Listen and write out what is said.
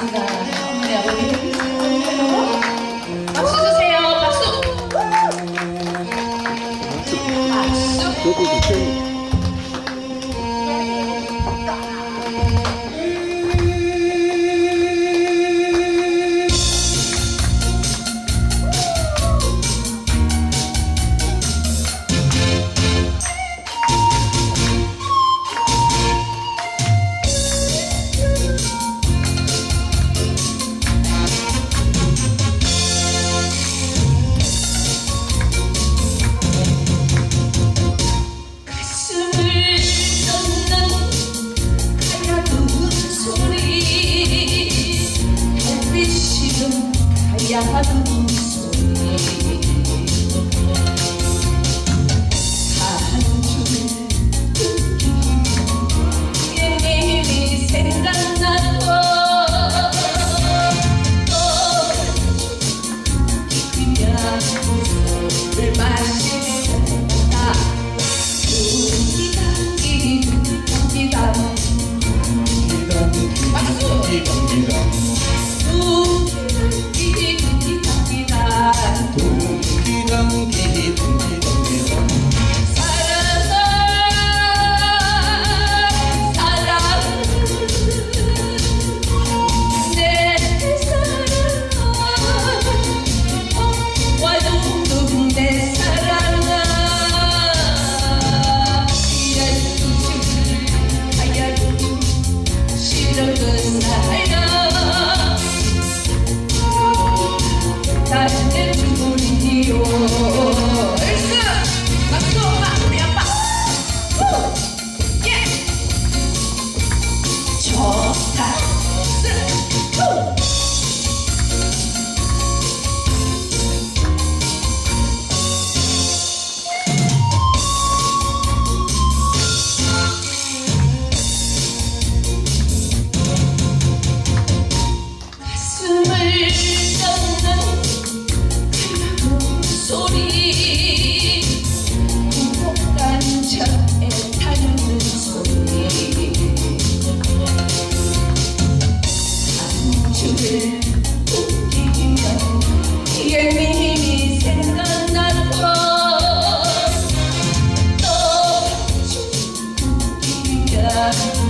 고맙습니다. 네, 아버님. 박수 주세요. 박수. 아, 박수. I don't know. good night. Thank you.